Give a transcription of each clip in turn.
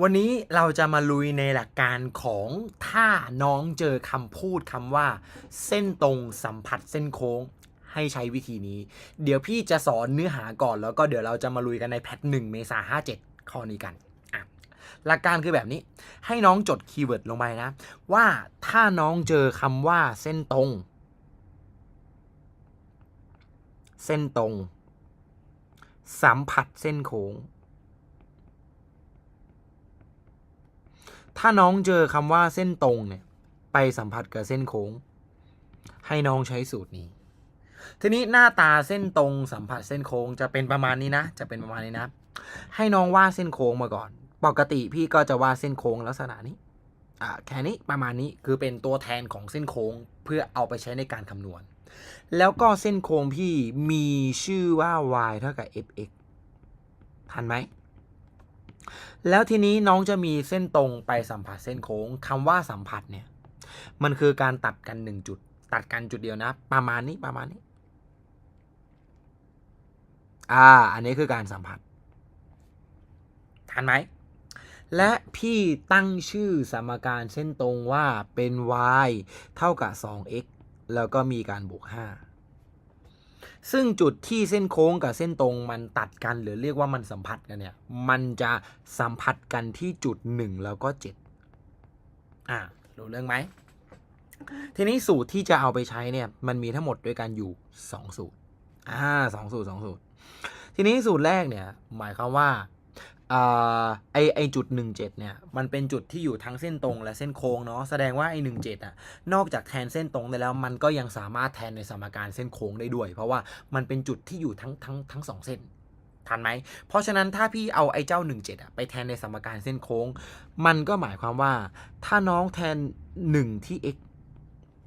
วันนี้เราจะมาลุยในหลักการของถ้าน้องเจอคำพูดคำว่า เส้นตรงสัมผัสเส้นโค้งให้ใช้วิธีนี้ เดี๋ยวพี่จะสอนเนื้อหาก่อนแล้วก็เดี๋ยวเราจะมาลุยกันในแพทหนึ่งเมษาห้าเจ็ดข้อนี้กันหลักการคือแบบนี้ ให้น้องจดคีย์เวิร์ดลงไปนะ ว่าถ้าน้องเจอคำว่าเส้นตรง เส้นตรง สัมผัสเส้นโค้ง ถ้าน้องเจอคำว่าเส้นตรงเนี่ย ไปสัมผัสกับเส้นโค้ง ให้น้องใช้สูตรนี้ ทีนี้หน้าตาเส้นตรงสัมผัสเส้นโค้งจะเป็นประมาณนี้นะ จะเป็นประมาณนี้นะ ให้น้องวาดเส้นโค้งมาก่อน ปกติพี่ก็จะวาดเส้นโค้งลักษณะนี้อ่าแค่นี้ประมาณนี้คือเป็นตัวแทนของเส้นโค้งเพื่อเอาไปใช้ในการคำนวณ แล้วก็เส้นโค้งพี่มีชื่อว่า y เท่ากับ fx ทันไหม แล้วทีนี้น้องจะมีเส้นตรงไปสัมผัสเส้นโค้งคำว่าสัมผัสเนี่ย มันคือการตัดกันหนึ่งจุด ตัดกันจุดเดียวนะ ประมาณนี้ประมาณนี้ อ่า อันนี้คือการสัมผัสทันไหม และพี่ตั้งชื่อสมการเส้นตรงว่าเป็น y เท่ากับ 2x แล้วก็มีการบวก 5 ซึ่งจุดที่เส้นโค้งกับเส้นตรงมันตัดกันหรือเรียกว่ามันสัมผัสกันเนี่ย มันจะสัมผัสกันที่จุด 1 แล้วก็ 7 อ่ารู้เรื่องไหม ทีนี้สูตรที่จะเอาไปใช้เนี่ย มันมีทั้งหมดด้วยกันอยู่ 2 สูตร อ่าสองสูตรสองสูตร ทีนี้สูตรแรกเนี่ย หมายความว่า ไอไอจุด 17 เนี่ย มันเป็นจุดที่อยู่ทั้งเส้นตรงและเส้นโค้งเนาะแสดงว่าไอ17 อะ นอกจากแทนเส้นตรงได้แล้ว มันก็ยังสามารถแทนในสมการเส้นโค้งได้ด้วย เพราะว่ามันเป็นจุดที่อยู่ทั้งทั้งทั้งสองเส้นทันไหม เพราะฉะนั้นถ้าพี่เอาไอ้เจ้า 17อะไปแทนในสมการเส้นโค้ง มันก็หมายความว่า ถ้าน้องแทน 1 ที่ x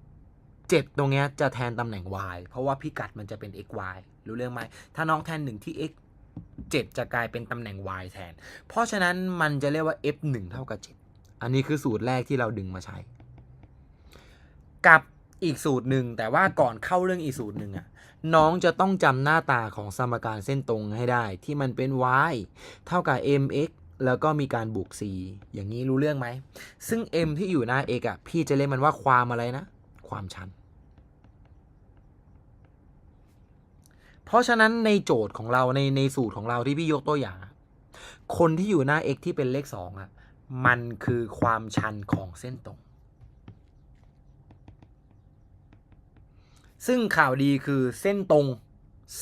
7 ตรงเนี้ยจะแทนตำแหน่ง y เพราะว่าพิกัดมันจะเป็น x y รู้เรื่องไหม ถ้าน้องแทน 1 ที่ x 7 จะกลายเป็นตำแหน่ง y แทน เพราะฉะนั้นมันจะเรียกว่า f 1เท่ากับ 7 อันนี้คือสูตรแรกที่เราดึงมาใช้ กับอีกสูตรหนึ่งแต่ว่าก่อนเข้าเรื่องอีกสูตรหนึ่งอะน้องจะต้องจำหน้าตาของสมการเส้นตรงให้ได้ ที่มันเป็น y เท่ากับ mx แล้วก็มีการบวก c อย่างนี้รู้เรื่องไหม ซึ่ง m ที่อยู่หน้า x อะพี่จะเรียกมันว่าความอะไรนะ ความชัน เพราะฉะนั้นในโจทย์ของเราในในสูตรของเราที่พี่ยกตัวอย่าง คนที่อยู่หน้า x ที่เป็นเลข2อะมันคือความชันของเส้นตรง ซึ่งข่าวดีคือเส้นตรง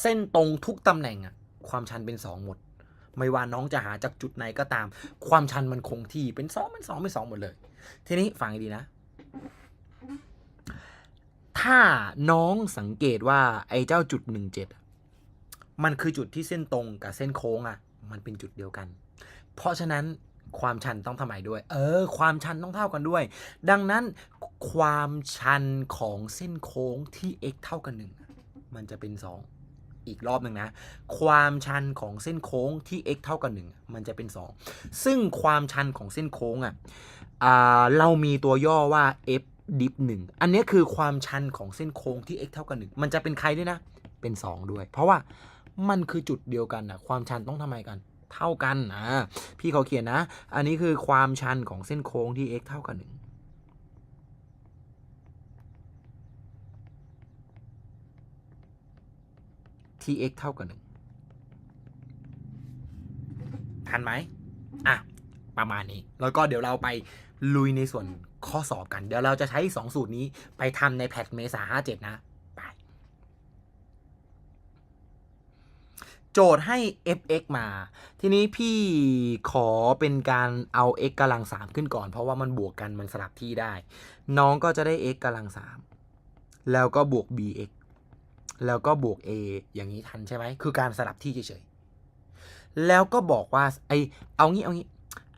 เส้นตรงทุกตำแหน่งอะความชันเป็น 2 หมด ไม่ว่าน้องจะหาจากจุดไหนก็ตาม ความชันมันคงที่เป็น 2 เป็น 2 เป็น 2 หมดเลย ทีนี้ฟังให้ดีนะ ถ้าน้องสังเกตว่าไอ้เจ้าจุด 17 มันคือจุดที่เส้นตรงกับเส้นโค้งอะ มันเป็นจุดเดียวกัน เพราะฉะนั้นความชันต้องทำไมด้วย เออ ความชันต้องเท่ากันด้วย ดังนั้นความชันของเส้นโค้งที่ x เท่ากันหนึ่งมันจะเป็น 2 อีกรอบหนึ่งนะ ความชันของเส้นโค้งที่ x เท่ากันหนึ่งมันจะเป็น 2 ซึ่งความชันของเส้นโค้งอะอ่าเรามีตัวย่อว่า f ดิฟหนึ่งอันนี้คือความชันของเส้นโค้งที่ x เท่ากันหนึ่งมันจะเป็นใครด้วยนะ เป็น 2 ด้วย เพราะว่า มันคือจุดเดียวกันอะความชันต้องทำไมกัน เท่ากันอ่าพี่เขาเขียนนะ อันนี้คือความชันของเส้นโค้งที่ x เท่ากันหนึ่งที่ x เท่ากันหนึ่งทันไหมอะประมาณนี้ แล้วก็เดี๋ยวเราไปลุยในส่วนข้อสอบกัน เดี๋ยวเราจะใช้ 2 สูตรนี้ไปทำในแพทเมษา57 นะ ไป โจทย์ให้ fx มา ทีนี้พี่ขอเป็นการเอา x กำลัง3ขึ้นก่อน เพราะว่ามันบวกกันมันสลับที่ได้ น้องก็จะได้ x กำลัง3แล้วก็บวก bx แล้วก็บวก a อย่างนี้ทันใช่ไหมคือการสลับที่เฉยๆแล้วก็บอกว่าไอเอางี้เอางี้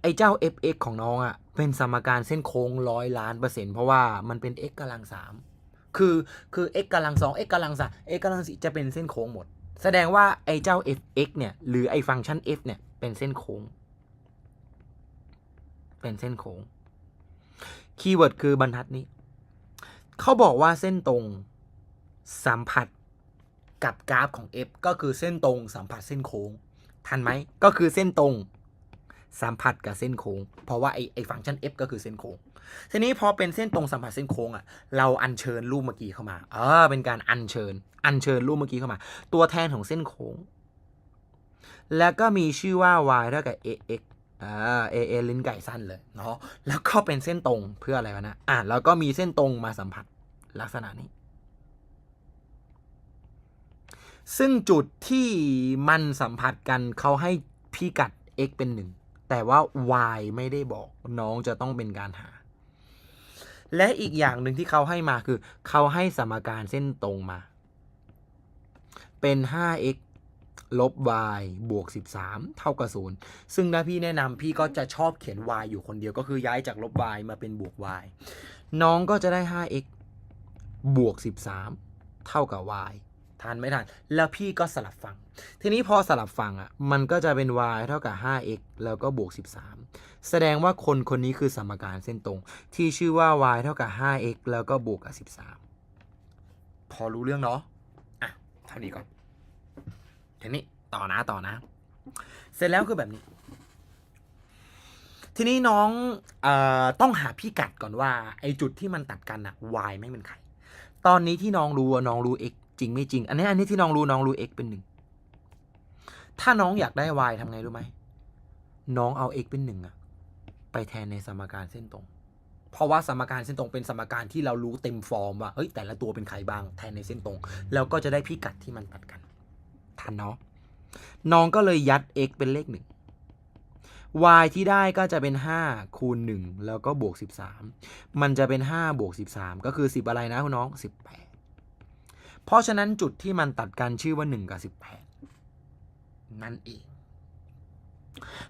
ไอเจ้า fx ของน้องอะ่ะเป็นสมการเส้นโค้งร้อยล้านเปอร์เซ็นต์เพราะว่ามันเป็น x กำลังสามคือคือ x กำลังสอง x กำลังสาม x กำลังสี่จะเป็นเส้นโค้งหมด แสดงว่าไอเจ้า fx เนี่ย หรือไอฟังก์ชัน f เนี่ย เป็นเส้นโค้ง เป็นเส้นโค้ง คีย์เวิร์ดคือบรรทัดนี้ เขาบอกว่าเส้นตรงสัมผัสกับกราฟของ f ก็คือเส้นตรงสัมผัสเส้นโค้ง ทันไหม ก็คือเส้นตรง สัมผัสกับเส้นโค้ง เพราะว่าไอไอฟังก์ชัน f ก็คือเส้นโค้ง ทีนี้พอเป็นเส้นตรงสัมผัสเส้นโค้งอะ เราอัญเชิญรูปเมื่อกี้เข้ามา เออ เป็นการอัญเชิญ อัญเชิญรูปเมื่อกี้เข้ามา ตัวแทนของเส้นโค้ง แล้วก็มีชื่อว่า y เท่ากับ ax อ่า a a ลิ้นไก่สั้นเลยเนาะ แล้วก็เป็นเส้นตรงเพื่ออะไรวะนะ อะแล้วก็มีเส้นตรงมาสัมผัสลักษณะนี้ ซึ่งจุดที่มันสัมผัสกันเขาให้พิกัด x เป็นหนึ่ง แต่ว่า y ไม่ได้บอกน้องจะต้องเป็นการหา และอีกอย่างหนึ่งที่เขาให้มาคือ เขาให้สมการเส้นตรงมา เป็น 5x ลบ y บวก 13 เท่ากับ0ซึ่งถ้าพี่แนะนำพี่ก็จะชอบเขียน y อยู่คนเดียวก็คือย้ายจากลบ y มาเป็นบวก y น้องก็จะได้ 5x บวก 13 เท่ากับ y ทันไม่ทันแล้วพี่ก็สลับฝั่ง ทีนี้พอสลับฝั่งอะ มันก็จะเป็น y เท่ากับ 5x แล้วก็บวก 13 แสดงว่าคนคนนี้คือสมการเส้นตรง ที่ชื่อว่า y เท่ากับ 5x แล้วก็บวกกับ 13 พอรู้เรื่องเนาะ อะ เท่านี้ก่อน ทีนี้ต่อนะต่อนะ เสร็จแล้วคือแบบนี้ ทีนี้น้องเอ่อต้องหาพิกัดก่อนว่า ไอจุดที่มันตัดกันอะ y ไม่เป็นใคร ตอนนี้ที่น้องรู้น้องรู้ x จริงไม่จริง อันนี้อันนี้ที่น้องรู้น้องรู้ x เป็นหนึ่งถ้าน้องอยากได้ y ทำไงรู้ไหมน้องเอา x เป็นหนึ่งอะไปแทนในสมการเส้นตรง เพราะว่าสมการเส้นตรงเป็นสมการที่เรารู้เต็มฟอร์มว่าเฮ้ยแต่ละตัวเป็นใครบ้างแทนในเส้นตรง แล้วก็จะได้พิกัดที่มันตัดกันทันเนาะน้องก็เลยยัด x เป็นเลขหนึ่ง y ที่ได้ก็จะเป็น 5 คูณ 1 แล้วก็บวก 13 มันจะเป็น 5 บวก 13 ก็คือ 10 อะไรนะคุณน้อง 18 เพราะฉะนั้นจุดที่มันตัดกันชื่อว่า 1 กับ 18 นั่นเอง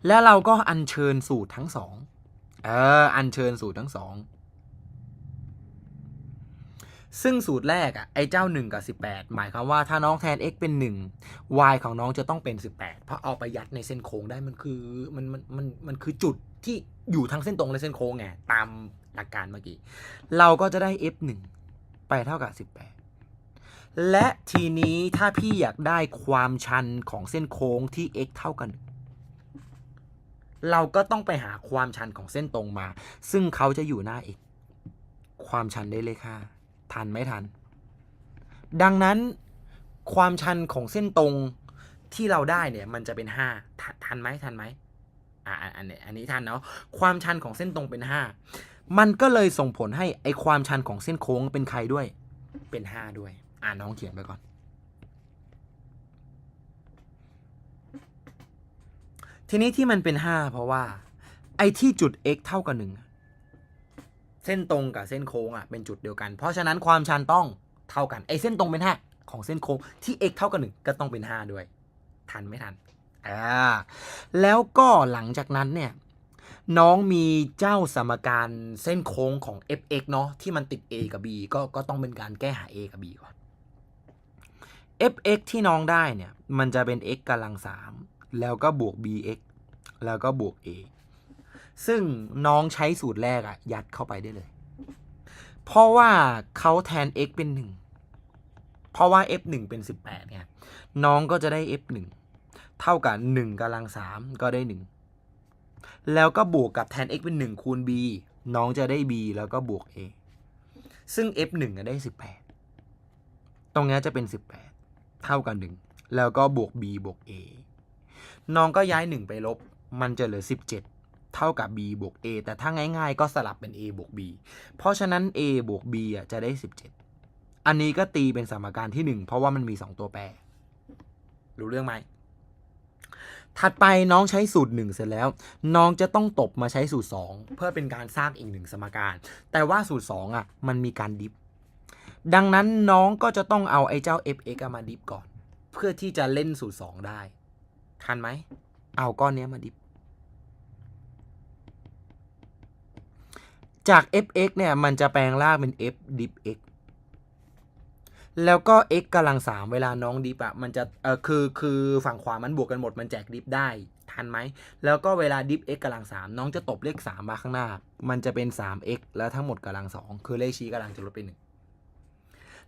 แล้วเราก็อัญเชิญสูตรทั้งสองเอออัญเชิญสูตรทั้งสองซึ่งสูตรแรกอะไอ้เจ้า 1 กับ 18 หมายความว่าถ้าน้องแทน x เป็น 1 y ของน้องจะต้องเป็น 18 เพราะเอาไปยัดในเส้นโค้งได้มันคือมันมันมันมันคือจุดที่อยู่ทั้งเส้นตรงและเส้นโค้งไงตามหลักการเมื่อกี้ เราก็จะได้ f 1ไปเท่ากับ 18 และทีนี้ถ้าพี่อยากได้ความชันของเส้นโค้งที่ x เท่ากัน เราก็ต้องไปหาความชันของเส้นตรงมา ซึ่งเขาจะอยู่หน้า x ความชันได้เลขห้าทันไม่ทัน ดังนั้นความชันของเส้นตรงที่เราได้เนี่ยมันจะเป็นห้าทันทันไหมทันไหมอ่าอันนี้อันนี้ทันเนาะความชันของเส้นตรงเป็นห้ามันก็เลยส่งผลให้ไอความชันของเส้นโค้งเป็นใครด้วยเป็นห้าด้วย อ่านน้องเขียนไปก่อน ทีนี้ที่มันเป็นห้าเพราะว่า ไอ้ที่จุด x เท่ากับหนึ่งเส้นตรงกับเส้นโค้งอะเป็นจุดเดียวกัน เพราะฉะนั้นความชันต้องเท่ากันไอ้เส้นตรงเป็นห้าของเส้นโค้งที่ x เท่ากับหนึ่งก็ต้องเป็นห้าด้วย ทันไม่ทันอ่าแล้วก็หลังจากนั้นเนี่ยน้องมีเจ้าสมการเส้นโค้งของ fx เนาะที่มันติด a กับ b ก็ก็ต้องเป็นการแก้หา a กับ b ก่อน fx ที่น้องได้เนี่ย มันจะเป็น x กำลังสามแล้วก็บวก bx แล้วก็บวก a ซึ่งน้องใช้สูตรแรกอะยัดเข้าไปได้เลย เพราะว่าเขาแทน x เป็น1เพราะว่า f 1เป็น18เนี่ยน้องก็จะได้ f 1เท่ากับ1กำลัง3ก็ได้1แล้วก็บวกกับแทน x เป็น1คูณ b น้องจะได้ b แล้วก็บวก a ซึ่ง f 1อะได้ 18 ตรงนี้จะเป็น 18 เท่ากับ1แล้วก็บวก b บวก a น้องก็ย้าย 1 ไปลบ มันจะเหลือ 17 เท่ากับ b บวก a แต่ถ้าง่าย ๆ ก็สลับเป็น a บวก b เพราะฉะนั้น a บวก b อะจะได้ 17 อันนี้ก็ตีเป็นสมการที่ 1 เพราะว่ามันมี 2 ตัวแปร รู้เรื่องไหม ถัดไปน้องใช้สูตร 1 เสร็จแล้ว น้องจะต้องตบมาใช้สูตร 2 เพื่อเป็นการสร้างอีกหนึ่งสมการ แต่ว่าสูตร 2อะมันมีการดิฟ ดังนั้นน้องก็จะต้องเอาไอ้เจ้า fx มาดิฟก่อน เพื่อที่จะเล่นสูตร2ได้ ทันไหม เอาก้อนเนี้ยมาดิฟจาก fx เนี่ย มันจะแปลงร่างเป็น f div x แล้วก็ x กำลังสามเวลาน้องดิฟอะมันจะเออคือคือฝั่งขวามันบวกกันหมดมันแจกดิฟได้ ทันไหม แล้วก็เวลาดิฟ x กำลังสามน้องจะตบเลขสามมาข้างหน้า มันจะเป็น 3x แล้วทั้งหมดกำลังสองคือเลขชี้กำลังจะลดไปหนึ่ง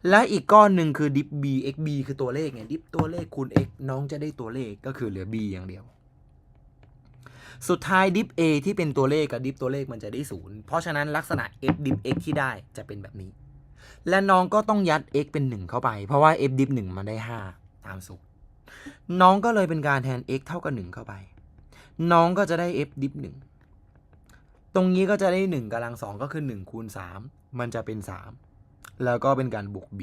และอีกก้อนหนึ่งคือดิฟ b x b คือตัวเลขไงดิฟตัวเลขคูณ x น้องจะได้ตัวเลขก็คือเหลือ b อย่างเดียว สุดท้ายดิฟ A ที่เป็นตัวเลขกับดิฟตัวเลขมันจะได้ศูนย์เพราะฉะนั้นลักษณะ f ดิฟ x ที่ได้จะเป็นแบบนี้ และน้องก็ต้องยัด x เป็น 1 เข้าไป เพราะว่า f ดิฟ1มันได้ 5 ตามสูตรน้องก็เลยเป็นการแทน x เท่ากับ 1 เข้าไป น้องก็จะได้ f ดิฟ1ตรงนี้ก็จะได้ 1กำลัง2ก็คือ 1 คูณ 3 มันจะเป็น 3 แล้วก็เป็นการบวก b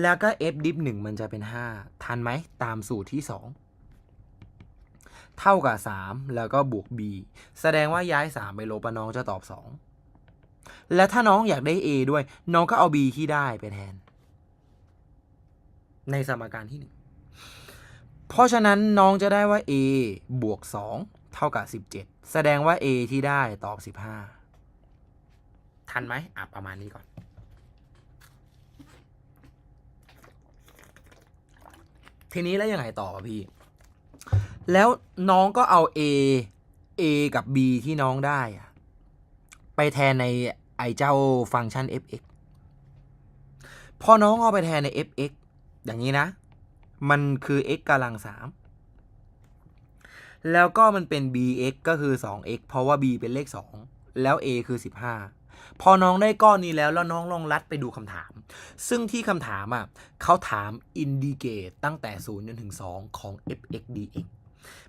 แล้วก็ f ดิฟ1มันจะเป็น 5 ทันไหม ตามสูตรที่ 2 เท่ากับ 3 แล้วก็บวก b แสดงว่าย้าย 3 ไปลบะน้องจะตอบ 2 และถ้าน้องอยากได้ a ด้วย น้องก็เอา b ที่ได้ไปแทน ในสมการที่ 1 เพราะฉะนั้นน้องจะได้ว่า a บวก 2 เท่ากับ 17 แสดงว่า a ที่ได้ตอบ 15 ทันไหมอะประมาณนี้ก่อนทีนี้แล้วยังไงต่อพี่ แล้วน้องก็เอา A A กับ B ที่น้องได้อะไปแทนในไอเจ้าฟังก์ชัน fx พอน้องเอาไปแทนใน fx อย่างนี้นะ มันคือ x กำลังสามแล้วก็มันเป็น bx ก็คือ 2x เพราะว่า b เป็นเลข 2 แล้ว a คือ 15 พอน้องได้ก้อนนี้แล้วแล้วน้องลองลัดไปดูคำถาม ซึ่งที่คำถามอะเขาถาม indicate ตั้งแต่0จนถึง 2 ของ fx dx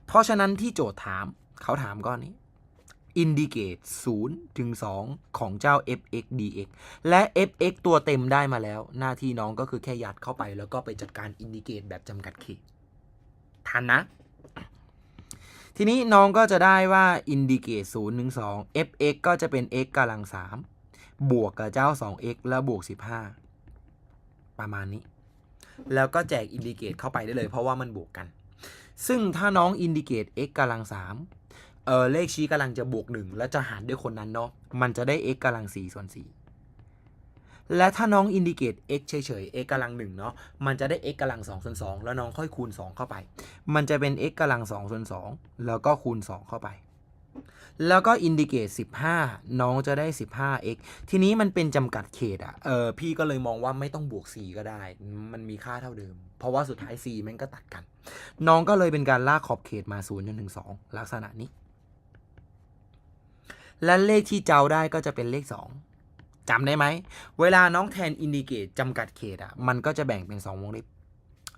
เพราะฉะนั้นที่โจทย์ถามเขาถามก้อนนี้ indicate 0ถึง 2 ของเจ้า fx dx และ fx ตัวเต็มได้มาแล้ว หน้าที่น้องก็คือแค่ยัดเข้าไป แล้วก็ไปจัดการ indicate แบบจำกัดเขตทันนะ ทีนี้น้องก็จะได้ว่า indicate 0ถึง 2 fx ก็จะเป็น x กำลัง 3 บวกกับเจ้า 2x แล้วบวก 15 ประมาณนี้ แล้วก็แจก indicate เข้าไปได้เลย เพราะว่ามันบวกกัน ซึ่งถ้าน้อง indicate x กำลัง3เออเลขชี้กำลังจะบวก 1 แล้วจะหารด้วยคนนั้นเนาะมันจะได้ x กำลัง4ส่วน4และถ้าน้อง indicate x เฉยๆ x กำลัง1เนาะมันจะได้ x กำลัง2ส่วน2แล้วน้องค่อยคูณ 2 เข้าไป มันจะเป็น x กำลัง2ส่วน2แล้วก็คูณ 2 เข้าไป แล้วก็ indicate 15 น้องจะได้ 15x ทีนี้มันเป็นจำกัดเขตอะเออพี่ก็เลยมองว่าไม่ต้องบวก 4 ก็ได้ มันมีค่าเท่าเดิม เพราะว่าสุดท้าย 4 มันก็ตัดกัน น้องก็เลยเป็นการลากขอบเขตมา 0 จนถึง 2 ลักษณะนี้ และเลขที่เจ้าได้ก็จะเป็นเลข 2จำได้ไหม เวลาน้องแทน indicate จำกัดเขตอะมันก็จะแบ่งเป็น 2 วงเล็บ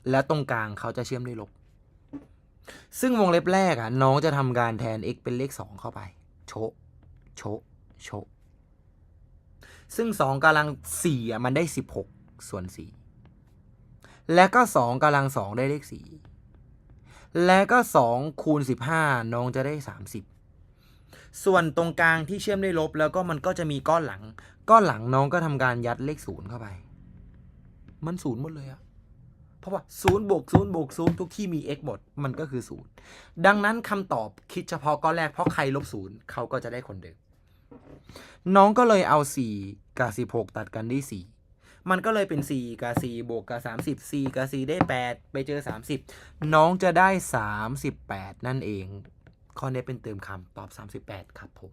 และตรงกลางเขาจะเชื่อมด้วยลบ ซึ่งวงเล็บแรกอะน้องจะทำการแทน x เป็นเลข 2 เข้าไป โชะโชะโชะซึ่ง 2กำลัง4อะมันได้ 16 ส่วน 4 และก็ 2กำลัง 2 ได้เลข 4 และก็ 2 คูณ 15 น้องจะได้ 30 ส่วนตรงกลางที่เชื่อมด้วยลบแล้วก็มันก็จะมีก้อนหลัง ก้อนหลังน้องก็ทำการยัดเลข 0 เข้าไป มัน 0 หมดเลยอะ ราะว่า0บวก0บวก0ทุกที่มี x หมด มันก็คือ 0 ดังนั้นคำตอบคิดเฉพาะก้อนแรกเพราะใครลบ0เขาก็จะได้คนเดิม น้องก็เลยเอา 4 กับ 16 ตัดกันได้ 4 มันก็เลยเป็น 4 กับ 4 บวกกับ 30 4 กับ 4 ได้ 8 ไปเจอ 30 น้องจะได้ 38 นั่นเอง ข้อนี้เป็นเติมคำตอบ 38 ครับผม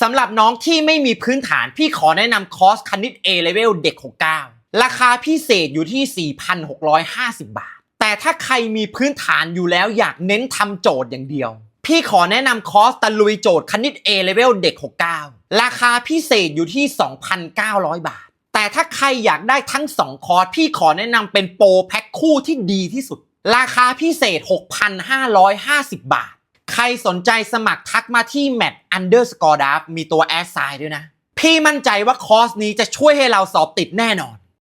สำหรับน้องที่ไม่มีพื้นฐานพี่ขอแนะนำคอร์สคณิต A Level เด็ก 69 ราคาพิเศษอยู่ที่ 4,650 บาท แต่ถ้าใครมีพื้นฐานอยู่แล้วอยากเน้นทำโจทย์อย่างเดียว พี่ขอแนะนำคอร์สตะลุยโจทย์คณิต A Level เด็ก 69 ราคาพิเศษอยู่ที่ 2,900 บาท แต่ถ้าใครอยากได้ทั้ง 2 คอร์ส พี่ขอแนะนำเป็นโปรแพ็คคู่ที่ดีที่สุด ราคาพิเศษ 6,550 บาท ใครสนใจสมัครทักมาที่ mat underscore d a f มีตัวแอดไซด์ด้วยนะ พี่มั่นใจว่าคอร์สนี้จะช่วยให้เราสอบติดแน่นอน